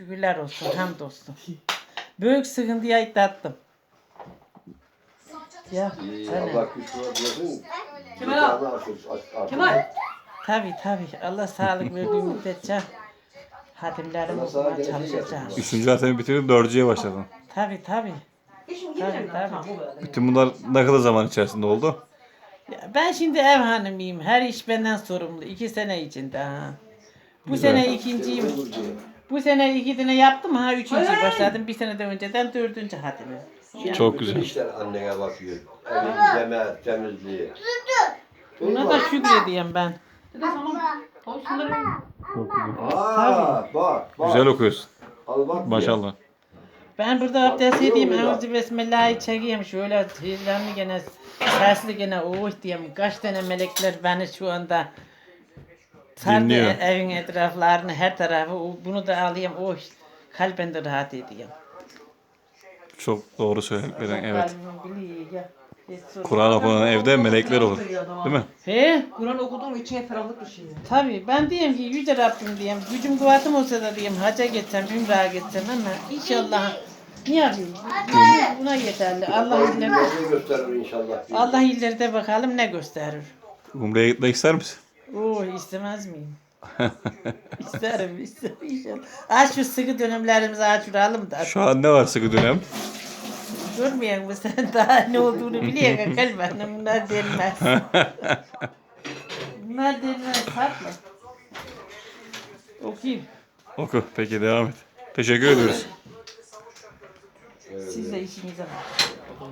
Şükürler olsun, hamdolsun. Büyük sıkıntıya atlattım. Ya, İyi, öyle. Allah güç versin. Kemal al. Kemal. Tabii tabii. Allah sağlık verdiği müddetçe hadimlerimi okumaya çalışacağım. Üçüncü hatemi bitirip dördüncüye başladın. Tabii tabii. İşim Tabii, tabii. Bütün bunlar ne kadar zaman içerisinde oldu? Ya ben şimdi ev hanımıyım. Her iş benden sorumlu. İki sene içinde ha. Bu sene ikinciyim. Bu sene iki tane yaptım ha. Üçüncü başladım. Bir sene de önceden dördüncü hadimi. Yani Çok Bütün güzel. işler annene bakıyor. Evin yemek, temizliği. Buna da şükredeyim ben. Dede sana tavşanları Aa, bak, bak. Güzel okuyorsun. Al bak. Maşallah. Ben burada abdest edeyim. Euzu besmela'yı çekeyim. Şöyle tizlerini gene sesli gene oh diyeyim. Kaç tane melekler beni şu anda sardı Dinliyor. evin etraflarını her tarafı. O- Bunu da alayım. Oh kalben de rahat edeyim. Çok doğru söylediklerin evet. Kur'an okunan evde melekler olur. Değil mi? He? Kur'an okuduğum içine ferahlık bir şey. Tabii ben diyeyim ki yüce Rabbim diyeyim. Gücüm kuvvetim olsa da diyeyim hacca gitsem, ümreye gitsem ama inşallah ne yapayım? Buna yeterli. Allah ileride, Ne gösterir inşallah. Allah ileride bakalım ne gösterir. Umre'ye gitmek ister misin? Oo istemez miyim? İsterim, isterim inşallah. Aç şu sıkı dönemlerimizi açıralım da. Şu an ne var sıkı dönem? Görmeyen mi sen daha ne olduğunu biliyor ya kalben bunlar denmez. bunlar denmez satma. Okuyayım. Oku. Peki devam et. Teşekkür ediyoruz. Siz de işinize bakın.